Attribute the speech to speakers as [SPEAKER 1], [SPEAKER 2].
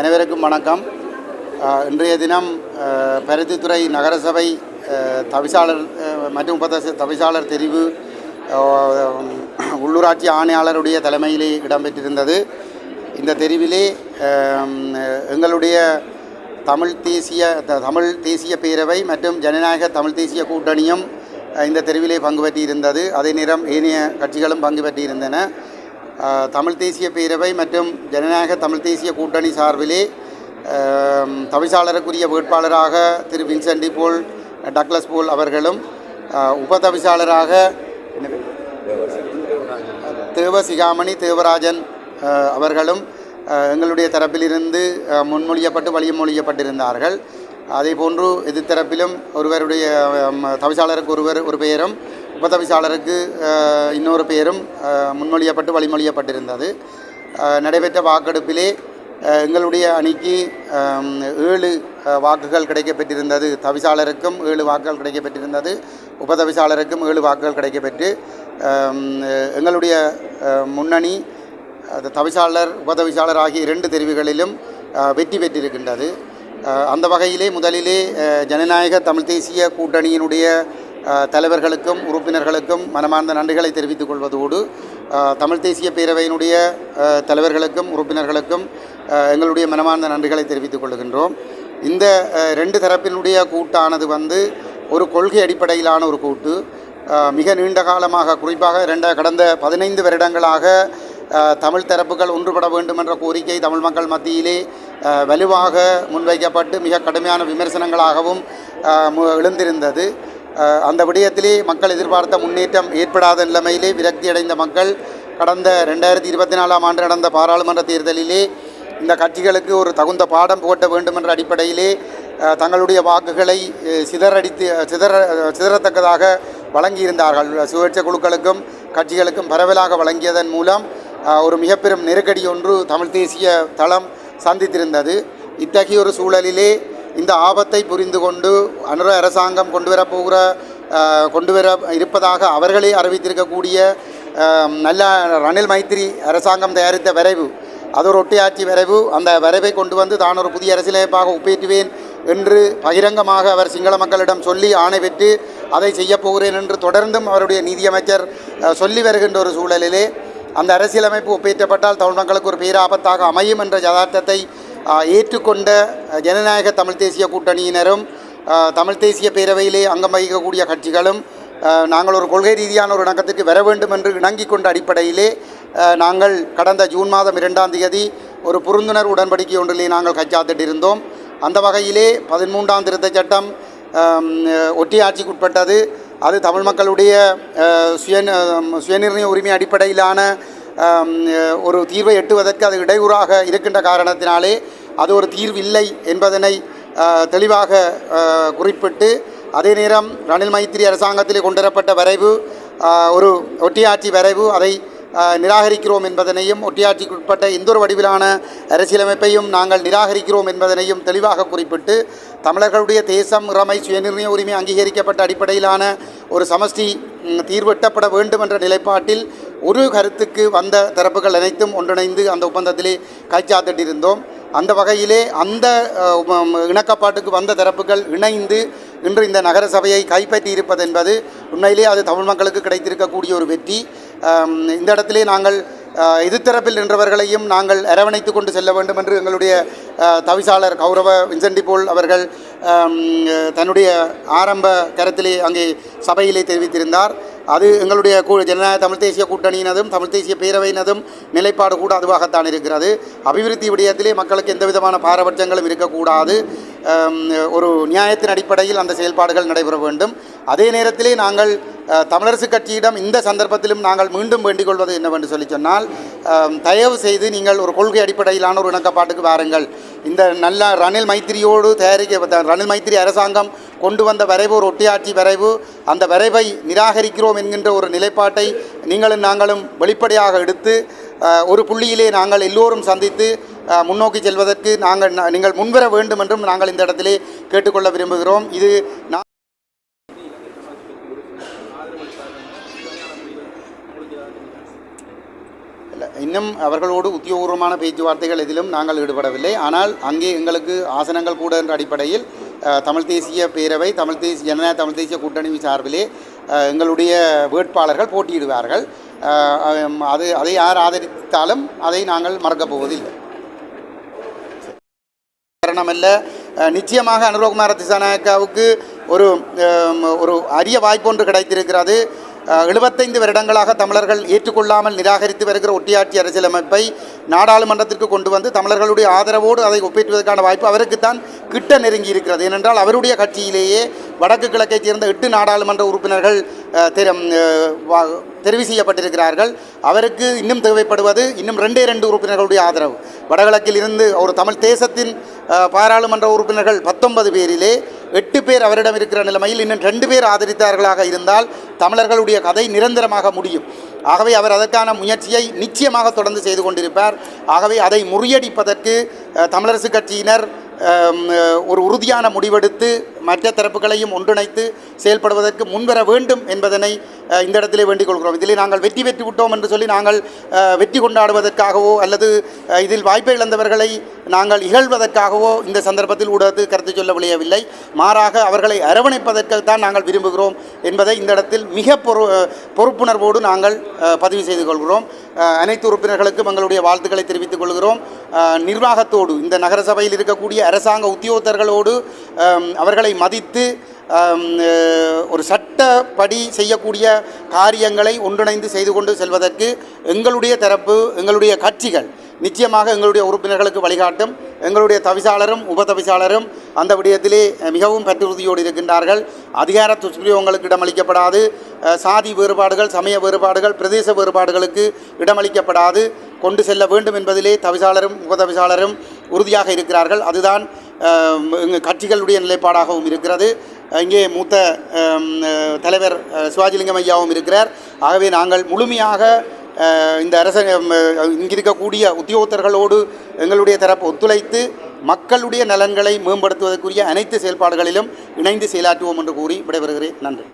[SPEAKER 1] அனைவருக்கும் வணக்கம். இன்றைய தினம் பருத்தித்துறை நகரசபை தவிசாளர் மற்றும் உபதேச தவிசாளர் தெரிவு உள்ளூராட்சி ஆணையாளருடைய தலைமையிலே இடம்பெற்றிருந்தது. இந்த தெரிவிலே எங்களுடைய தமிழ் தேசிய த- தமிழ் தேசிய பேரவை மற்றும் ஜனநாயக தமிழ் தேசிய கூட்டணியும் இந்த தெரிவிலே பங்கு பெற்றிருந்தது. அதே நேரம் ஏனைய கட்சிகளும் பங்கு பெற்றிருந்தன. தமிழ் தேசிய பேரவை மற்றும் ஜனநாயக தமிழ் தேசிய கூட்டணி சார்பிலே தவிசாளருக்குரிய வேட்பாளராக திரு வின்சென்டி போல் டக்ளஸ் போல் அவர்களும் உப தவிசாளராக என்ன தேவ சிகாமணி தேவராஜன் அவர்களும் எங்களுடைய தரப்பிலிருந்து முன்மொழியப்பட்டு வழிமொழியப்பட்டிருந்தார்கள். அதே போன்று எதிர்த்தரப்பிலும் ஒருவருடைய தவிசாளருக்கு ஒருவர் ஒரு பெயரும் உபதவிசாளருக்கு இன்னொரு பெயரும் முன்மொழியப்பட்டு வழிமொழியப்பட்டிருந்தது. நடைபெற்ற வாக்கெடுப்பிலே எங்களுடைய அணிக்கு ஏழு வாக்குகள் கிடைக்கப்பெற்றிருந்தது. தவிசாளருக்கும் ஏழு வாக்குகள் கிடைக்கப்பெற்றிருந்தது. உபதவிசாளருக்கும் ஏழு வாக்குகள் கிடைக்கப்பெற்று எங்களுடைய முன்னணி அது தவிசாளர் உபதவிசாளர் ஆகிய இரண்டு தெரிவுகளிலும் வெற்றி பெற்றிருக்கின்றது. அந்த வகையிலே முதலிலே ஜனநாயக தமிழ் தேசிய கூட்டணியினுடைய தலைவர்களுக்கும் உறுப்பினர்களுக்கும் மனமார்ந்த நன்றிகளை தெரிவித்துக் கொள்வதோடு தமிழ் தேசிய பேரவையினுடைய தலைவர்களுக்கும் உறுப்பினர்களுக்கும் எங்களுடைய மனமார்ந்த நன்றிகளை தெரிவித்துக் கொள்கின்றோம். இந்த ரெண்டு தரப்பினுடைய கூட்டானது வந்து ஒரு கொள்கை அடிப்படையிலான ஒரு கூட்டு. மிக நீண்ட காலமாக குறிப்பாக ரெண்ட கடந்த பதினைந்து வருடங்களாக தமிழ் தரப்புகள் ஒன்றுபட வேண்டும் என்ற கோரிக்கை தமிழ் மக்கள் மத்தியிலே வலுவாக முன்வைக்கப்பட்டு மிக கடுமையான விமர்சனங்களாகவும் எழுந்திருந்தது. அந்த விடயத்திலே மக்கள் எதிர்பார்த்த முன்னேற்றம் ஏற்படாத நிலைமையிலே விரக்தி அடைந்த மக்கள் கடந்த ரெண்டாயிரத்தி இருபத்தி நாலாம் ஆண்டு நடந்த பாராளுமன்ற தேர்தலிலே இந்த கட்சிகளுக்கு ஒரு தகுந்த பாடம் போட்ட வேண்டும் என்ற அடிப்படையிலே தங்களுடைய வாக்குகளை சிதறடித்து சிதற சிதறத்தக்கதாக வழங்கியிருந்தார்கள். சுயேட்சை குழுக்களுக்கும் கட்சிகளுக்கும் பரவலாக வழங்கியதன் மூலம் ஒரு மிக பெரும் நெருக்கடி ஒன்று தமிழ் தேசிய தளம் சந்தித்திருந்தது. இத்தகைய ஒரு சூழலிலே இந்த ஆபத்தை புரிந்து கொண்டு அனுர அரசாங்கம் கொண்டு வரப்போகிற கொண்டு வர இருப்பதாக அவர்களே அறிவித்திருக்கக்கூடிய நல்ல ரணில் மைத்திரி அரசாங்கம் தயாரித்த வரைவு. அது ஒரு ஒட்டியாட்சி வரைவு. அந்த வரைவை கொண்டு வந்து தான் ஒரு புதிய அரசியலமைப்பாக ஒப்பேற்றுவேன் என்று பகிரங்கமாக அவர் சிங்கள மக்களிடம் சொல்லி ஆணை பெற்று அதை செய்யப் போகிறேன் என்று தொடர்ந்தும் அவருடைய நிதியமைச்சர் சொல்லி வருகின்ற ஒரு சூழலிலே அந்த அரசியலமைப்பு ஒப்பேற்றப்பட்டால் தமிழ் மக்களுக்கு ஒரு பேராபத்தாக அமையும் என்ற யதார்த்தத்தை ஏற்றுக்கொண்ட ஜனநாயக தமிழ் தேசிய கூட்டணியினரும் தமிழ் தேசிய பேரவையிலே அங்கம் வகிக்கக்கூடிய கட்சிகளும் நாங்கள் ஒரு கொள்கை ரீதியான ஒரு இணக்கத்திற்கு வர வேண்டும் என்று இணங்கிக் கொண்ட அடிப்படையிலே நாங்கள் கடந்த ஜூன் மாதம் இரண்டாம் தேதி ஒரு புரிந்துணர்வு உடன்படிக்கை ஒன்றிலே நாங்கள் கச்சாத்திட்டிருந்தோம். அந்த வகையிலே பதிமூன்றாம் திருத்த சட்டம் அம், ஒட்டியாட்சிக்குட்பட்டது அது தமிழ் மக்களுடைய சுய சுயநிர்ணய உரிமை அடிப்படையிலான ஒரு தீர்வை எட்டுவதற்கு அது இடையூறாக இருக்கின்ற காரணத்தினாலே அது ஒரு தீர்வு இல்லை என்பதனை தெளிவாக குறிப்பிட்டு அதே நேரம் ரணில் மைத்திரி அரசாங்கத்தில் கொண்டுவரப்பட்ட வரைவு ஒரு ஒட்டியாட்சி வரைவு அதை நிராகரிக்கிறோம் என்பதனையும் ஒட்டியாட்சிக்குட்பட்ட எந்த ஒரு வடிவிலான அரசியலமைப்பையும் நாங்கள் நிராகரிக்கிறோம் என்பதனையும் தெளிவாக குறிப்பிட்டு தமிழர்களுடைய தேசம் இறமை சுயநிர்ணய உரிமை அங்கீகரிக்கப்பட்ட அடிப்படையிலான ஒரு சமஷ்டி தீர்வெட்டப்பட தீர்வு எட்டப்பட வேண்டும் என்ற நிலைப்பாட்டில் ஒரு கருத்துக்கு வந்த தரப்புகள் அனைத்தும் ஒன்றிணைந்து அந்த ஒப்பந்தத்திலே கைச்சாத்திட்டிருந்தோம். அந்த வகையிலே அந்த இணக்கப்பாட்டுக்கு வந்த தரப்புகள் இணைந்து இன்று இந்த நகர சபையை கைப்பற்றியிருப்பது என்பது உண்மையிலே அது தமிழ் மக்களுக்கு கிடைத்திருக்கக்கூடிய ஒரு வெற்றி. இந்த இடத்திலே நாங்கள் இது தரப்பில் நின்றவர்களையும் நாங்கள் அரவணைத்து கொண்டு செல்ல வேண்டும் என்று எங்களுடைய தவிசாளர் கௌரவ வின்சென்டி போல் அவர்கள் தன்னுடைய ஆரம்ப கருத்திலே அங்கே சபையிலே தெரிவித்திருந்தார். அது எங்களுடைய ஜனநாயக தமிழ் தேசிய கூட்டணியினதும் தமிழ் தேசிய பேரவையினதும் நிலைப்பாடு கூட அதுவாகத்தான் இருக்கிறது. அபிவிருத்தி விடயத்திலே மக்களுக்கு எந்த விதமான பாரபட்சங்களும் இருக்கக்கூடாது. ஒரு நியாயத்தின் அடிப்படையில் அந்த செயல்பாடுகள் நடைபெற வேண்டும். அதே நேரத்திலே நாங்கள் தமிழரசு கட்சியிடம் இந்த சந்தர்ப்பத்திலும் நாங்கள் மீண்டும் வேண்டிக் கொள்வது என்னவென்று சொல்லி சொன்னால் தயவு செய்து நீங்கள் ஒரு கொள்கை அடிப்படையிலான ஒரு இணக்கப்பாட்டுக்கு வாருங்கள். இந்த நல்ல ரணில் மைத்திரியோடு தயாரிக்க ரணில் மைத்திரி அரசாங்கம் கொண்டு வந்த வரைவு ஒரு ஒட்டியாட்சி வரைவு அந்த வரைவை நிராகரிக்கிறோம் என்கின்ற ஒரு நிலைப்பாட்டை நீங்களும் நாங்களும் வெளிப்படையாக எடுத்து ஒரு புள்ளியிலே நாங்கள் எல்லோரும் சந்தித்து முன்னோக்கி செல்வதற்கு நாங்கள் நீங்கள் முன்வர வேண்டும் என்றும் நாங்கள் இந்த இடத்திலே கேட்டுக்கொள்ள விரும்புகிறோம். இது இன்னும் அவர்களோடு உத்தியோகபூர்வமான பேச்சுவார்த்தைகள் எதிலும் நாங்கள் ஈடுபடவில்லை. ஆனால் அங்கே எங்களுக்கு ஆசனங்கள் கூட என்ற அடிப்படையில் தமிழ் தேசிய பேரவை தமிழ் தேசிய ஜனநாயக தமிழ் தேசிய கூட்டணி சார்பிலே எங்களுடைய வேட்பாளர்கள் போட்டியிடுவார்கள். அது அதை யார் ஆதரித்தாலும் அதை நாங்கள் மறக்கப் போவதில்லை. காரணமல்ல நிச்சயமாக அனுரகுமார திசாநாயக்காவுக்கு ஒரு ஒரு அரிய வாய்ப்பொன்று கிடைத்திருக்கிறது. எழுபத்தைந்து வருடங்களாக தமிழர்கள் ஏற்றுக்கொள்ளாமல் நிராகரித்து வருகிற ஒட்டியாட்சி அரசியலமைப்பை நாடாளுமன்றத்திற்கு கொண்டு வந்து தமிழர்களுடைய ஆதரவோடு அதை ஒப்பேற்றுவதற்கான வாய்ப்பு அவருக்குத்தான் கிட்ட நெருங்கி இருக்கிறது. ஏனென்றால் அவருடைய கட்சியிலேயே வடக்கு கிழக்கைச் சேர்ந்த எட்டு நாடாளுமன்ற உறுப்பினர்கள் வா- தெரிவு செய்யப்பட்டிருக்கிறார்கள். அவருக்கு இன்னும் தேவைப்படுவது இன்னும் ரெண்டே ரெண்டு உறுப்பினர்களுடைய ஆதரவு. வடகிழக்கில் இருந்து ஒரு தமிழ் தேசத்தின் பாராளுமன்ற உறுப்பினர்கள் பத்தொன்பது பேரிலே எட்டு பேர் அவரிடம் இருக்கிற நிலைமையில் இன்னும் ரெண்டு பேர் ஆதரித்தார்களாக இருந்தால் தமிழர்களுடைய கதை நிரந்தரமாக முடியும். ஆகவே அவர் அதற்கான முயற்சியை நிச்சயமாக தொடர்ந்து செய்து கொண்டிருப்பார். ஆகவே அதை முறியடிப்பதற்கு தமிழரசு கட்சியினர் ஒரு உறுதியான முடிவெடுத்து மற்ற தரப்புகளையும் ஒன்றிணைத்து செயல்படுவதற்கு முன்வர வேண்டும் என்பதனை இந்த இடத்திலே வேண்டிக் கொள்கிறோம். இதிலே நாங்கள் வெற்றி பெற்று விட்டோம் என்று சொல்லி நாங்கள் வெற்றி கொண்டாடுவதற்காகவோ அல்லது இதில் வாய்ப்பை இழந்தவர்களை நாங்கள் இகழ்வதற்காகவோ இந்த சந்தர்ப்பத்தில் ஊடகத்தில் கருத்து சொல்ல விளையவில்லை மாறாக அவர்களை அரவணைப்பதற்குத்தான் நாங்கள் விரும்புகிறோம் என்பதை இந்த இடத்தில் மிக பொறு பொறுப்புணர்வோடு நாங்கள் பதிவு செய்து கொள்கிறோம். அனைத்து உறுப்பினர்களுக்கும் எங்களுடைய வாழ்த்துக்களை தெரிவித்துக் கொள்கிறோம். நிர்வாகத்தோடு இந்த நகரசபையில் இருக்கக்கூடிய அரசாங்க உத்தியோகத்தர்களோடு அவர்களை மதித்து ஒரு சட்டப்படி செய்யக்கூடிய காரியங்களை ஒன்றிணைந்து செய்து கொண்டு செல்வதற்கு எங்களுடைய தரப்பு எங்களுடைய கட்சிகள் நிச்சயமாக எங்களுடைய உறுப்பினர்களுக்கு வழிகாட்டும். எங்களுடைய தவிசாளரும் உபதவிசாளரும் அந்த விடயத்திலே மிகவும் பற்றுறுதியோடு இருக்கின்றார்கள். அதிகார துஷ்பிரயோகங்களுக்கு இடமளிக்கப்படாது சாதி வேறுபாடுகள் சமய வேறுபாடுகள் பிரதேச வேறுபாடுகளுக்கு இடமளிக்கப்படாது. கொண்டு செல்ல வேண்டும் என்பதிலே தவிசாளரும் உபதவிசாளரும் உறுதியாக இருக்கிறார்கள். அதுதான் எங்கள் கட்சிகளுடைய நிலைப்பாடாகவும் இருக்கிறது. இங்கே மூத்த தலைவர் சிவாஜிலிங்கம் ஐயாவும் இருக்கிறார். ஆகவே நாங்கள் முழுமையாக இந்த அரச அஹ், இங்கிருக்கக்கூடிய உத்தியோகத்தர்களோடு எங்களுடைய தரப்பு ஒத்துழைத்து மக்களுடைய நலன்களை மேம்படுத்துவதற்குரிய அனைத்து செயல்பாடுகளிலும் இணைந்து செயலாற்றுவோம் என்று கூறி விடைபெறுகிறேன். நன்றி.